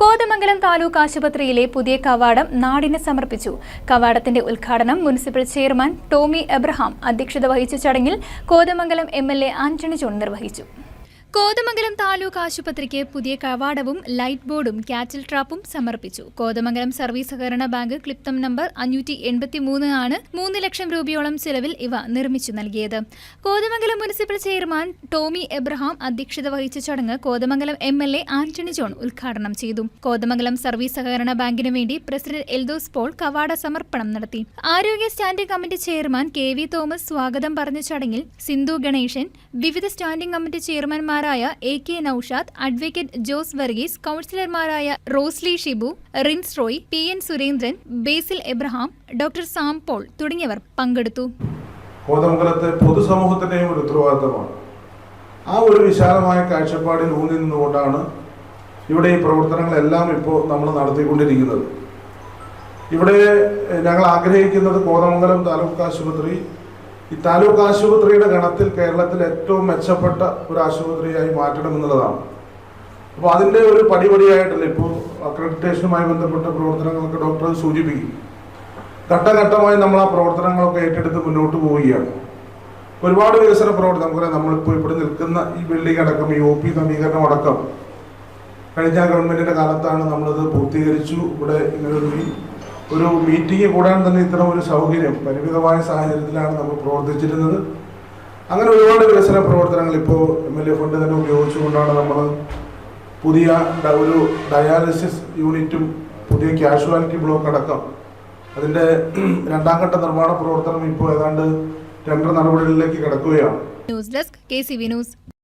കോതമംഗലം താലൂക്ക് ആശുപത്രിയിലെ പുതിയ കവാടം നാടിന് സമർപ്പിച്ചു. കവാടത്തിന്റെ ഉദ്ഘാടനം മുനിസിപ്പൽ ചെയർമാൻ ടോമി എബ്രഹാം അധ്യക്ഷത വഹിച്ച ചടങ്ങിൽ കോതമംഗലം എം ആന്റണി ജോൺ നിർവഹിച്ചു. കോതമംഗലം താലൂക്ക് ആശുപത്രിക്ക് പുതിയ കവാടവും ലൈറ്റ് ബോർഡും കാറ്റിൽ ട്രാപ്പും സമർപ്പിച്ചു. കോതമംഗലം സർവീസ് സഹകരണ ബാങ്ക് ക്ലിപ്തം നമ്പർ അഞ്ഞൂറ്റി എൺപത്തി മൂന്ന് ആണ് മൂന്ന് ലക്ഷം രൂപയോളം ചെലവിൽ ഇവ നിർമ്മിച്ചു നൽകിയത്. കോതമംഗലം മുനിസിപ്പൽ ചെയർമാൻ ടോമി എബ്രഹാം അധ്യക്ഷത വഹിച്ച ചടങ്ങ് Kothamangalam M L A Antony John ഉദ്ഘാടനം ചെയ്തു. കോതമംഗലം സർവീസ് സഹകരണ ബാങ്കിനു വേണ്ടി പ്രസിഡന്റ് എൽദോസ് പോൾ കവാട സമർപ്പണം നടത്തി. ആരോഗ്യ standing committee chairman K V Thomas സ്വാഗതം പറഞ്ഞ ചടങ്ങിൽ സിന്ധു ഗണേശൻ വിവിധ standing committee ചെയർമാൻമാരായ A K Noushad advocate Jose Varghese കൌൺസിലർമാരായ Rosly Shibu Rins Roy P N Surendran Basil Abraham doctor Sam Paul തുടങ്ങിയവർ പങ്കെടുത്തു. കോതമംഗലത്തെ പൊതുസമൂഹത്തിന്റെയും ഒരു ഉത്തരവാദിത്തമാണ്. ആ ഒരു വിശാലമായ കാഴ്ചപ്പാടിൽ ഊന്നി നിന്നുകൊണ്ടാണ് ഇവിടെ ഈ പ്രവർത്തനങ്ങളെല്ലാം ഇപ്പോൾ നമ്മൾ നടത്തിക്കൊണ്ടിരിക്കുന്നത്. ഇവിടെ ഞങ്ങൾ ആഗ്രഹിക്കുന്നത് കോതമംഗലം താലൂക്ക് ആശുപത്രി ഈ താലൂക്ക് ആശുപത്രിയുടെ ഗണത്തിൽ കേരളത്തിൽ ഏറ്റവും മെച്ചപ്പെട്ട ഒരു ആശുപത്രിയായി മാറ്റണം എന്നുള്ളതാണ്. അപ്പോൾ അതിന്റെ ഒരു പടിപടിയായിട്ടല്ല ഇപ്പോൾ അക്രഡിറ്റേഷനുമായി ബന്ധപ്പെട്ട പ്രവർത്തനങ്ങളൊക്കെ ഡോക്ടർ സൂചിപ്പിക്കും. ഘട്ടഘട്ടമായി നമ്മൾ ആ പ്രവർത്തനങ്ങളൊക്കെ ഏറ്റെടുത്ത് മുന്നോട്ട് പോവുകയാണ്. ഒരുപാട് വികസന പ്രവർത്തനം നമുക്കറിയാം നമ്മളിപ്പോൾ ഇവിടെ നിൽക്കുന്ന ഈ ബിൽഡിംഗ് അടക്കം ഈ ഒ പി നവീകരണം അടക്കം കഴിഞ്ഞ ഗവൺമെന്റിന്റെ കാലത്താണ് നമ്മളിത് പൂർത്തീകരിച്ചു. ഇവിടെ ഇങ്ങനെ ഒരു ഒരു മീറ്റിംഗ് കൂടാൻ തന്നെ ഇത്തരം ഒരു സൗകര്യം പരിമിതമായ സാഹചര്യത്തിലാണ് നമ്മൾ പ്രവർത്തിച്ചിരുന്നത്. അങ്ങനെ ഒരുപാട് വികസന പ്രവർത്തനങ്ങൾ ഇപ്പോൾ എം എൽ എ ഫണ്ട് തന്നെ ഉപയോഗിച്ചുകൊണ്ടാണ് നമ്മൾ പുതിയ ഒരു ഡയാലിസിസ് യൂണിറ്റും പുതിയ കാഷ്വാലിറ്റി ബ്ലോക്ക് അടക്കം അതിന്റെ രണ്ടാം ഘട്ട നിർമ്മാണ പ്രവർത്തനം ഇപ്പോൾ ഏതാണ്ട് ടെൻഡർ നടപടികളിലേക്ക് കിടക്കുകയാണ്. News desk K C V news